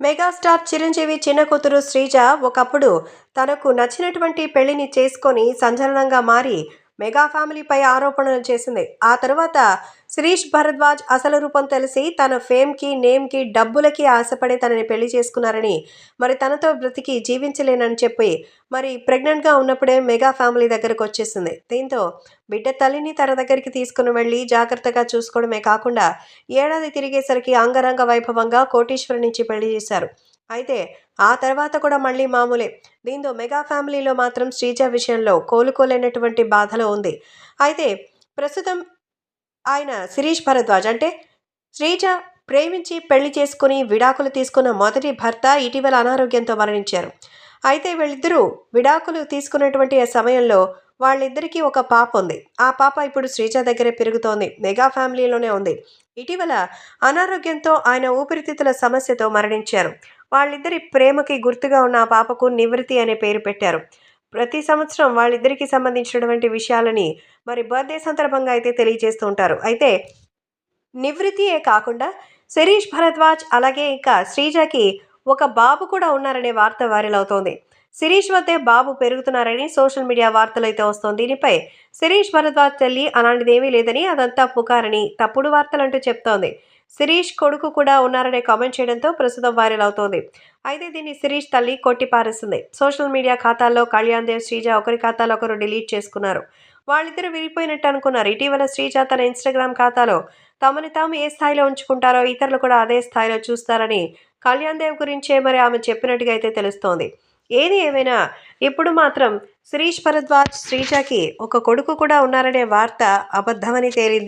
Megastar Chiranjeevi చిన్న కూతురు శ్రీజ ఒకప్పుడు తనకు నచ్చినటువంటి పెళ్ళిని చేసుకొని సంచలనంగా మారి మెగా ఫ్యామిలీపై ఆరోపణలు చేసింది. ఆ తర్వాత శిరీష్ భరద్వాజ్ అసలు రూపం తెలిసి తన ఫేమ్కి నేమ్కి డబ్బులకి ఆశపడి తనని పెళ్ళి చేసుకున్నారని మరి తనతో బ్రతికి జీవించలేనని చెప్పి మరి ప్రెగ్నెంట్గా ఉన్నప్పుడే మెగా ఫ్యామిలీ దగ్గరకు వచ్చేసింది. దీంతో బిడ్డ తల్లిని తన దగ్గరికి తీసుకుని వెళ్ళి జాగ్రత్తగా చూసుకోవడమే కాకుండా ఏడాది తిరిగేసరికి అంగరంగ వైభవంగా కోటీశ్వరి నుంచి పెళ్ళి చేశారు. అయితే ఆ తర్వాత కూడా మళ్ళీ మామూలే. దీంతో మెగా ఫ్యామిలీలో మాత్రం శ్రీజ విషయంలో కోలుకోలేనటువంటి బాధలో ఉంది. అయితే ప్రస్తుతం ఆయన శిరీష్ భరద్వాజ్ అంటే శ్రీజ ప్రేమించి పెళ్ళి చేసుకుని విడాకులు తీసుకున్న మొదటి భర్త ఇటీవల అనారోగ్యంతో మరణించారు. అయితే వీళ్ళిద్దరూ విడాకులు తీసుకున్నటువంటి సమయంలో వాళ్ళిద్దరికీ ఒక పాప ఉంది. ఆ పాప ఇప్పుడు శ్రీజ దగ్గరే పెరుగుతోంది. మెగా ఫ్యామిలీలోనే ఉంది. ఇటీవల అనారోగ్యంతో ఆయన ఊపిరితిత్తుల సమస్యతో మరణించారు. వాళ్ళిద్దరి ప్రేమకి గుర్తుగా ఉన్న ఆ పాపకు నివృత్తి అనే పేరు పెట్టారు. ప్రతి సంవత్సరం వాళ్ళిద్దరికి సంబంధించినటువంటి విషయాలని మరి బర్త్డే సందర్భంగా అయితే తెలియజేస్తూ ఉంటారు. అయితే నివృత్తియే కాకుండా శిరీష్ భరద్వాజ్ అలాగే ఇంకా శ్రీజకి ఒక బాబు కూడా ఉన్నారనే వార్త వైరల్ అవుతోంది. శిరీష్ వద్దే బాబు పెరుగుతున్నారని సోషల్ మీడియా వార్తలు అయితే వస్తోంది. దీనిపై శిరీష్ భరద్వాజ్ తల్లి అలాంటిదేమీ లేదని అదంతా పుకారని తప్పుడు వార్తలంటూ చెప్తోంది. శిరీష్ కొడుకు కూడా ఉన్నారనే కామెంట్ చేయడంతో ప్రస్తుతం వైరల్ అవుతోంది. అయితే దీన్ని శిరీష్ తల్లి కొట్టిపారేస్తుంది సోషల్ మీడియా ఖాతాల్లో కళ్యాణ్ దేవ్ శ్రీజ ఒకరి ఖాతాలో ఒకరు డిలీట్ చేసుకున్నారు. వాళ్ళిద్దరూ విడిపోయినట్టు అనుకున్నారు. ఇటీవల శ్రీజ తన ఇన్స్టాగ్రామ్ ఖాతాలో తమని తాము ఏ స్థాయిలో ఉంచుకుంటారో ఇతరులు కూడా అదే స్థాయిలో చూస్తారని కళ్యాణ్ దేవ్ గురించే మరి ఆమె చెప్పినట్టుగా అయితే తెలుస్తోంది. ఏది ఏమైనా ఇప్పుడు మాత్రం శిరీష్ భరద్వాజ్ శ్రీజాకి ఒక కొడుకు కూడా ఉన్నారనే వార్త అబద్ధమని తేలింది.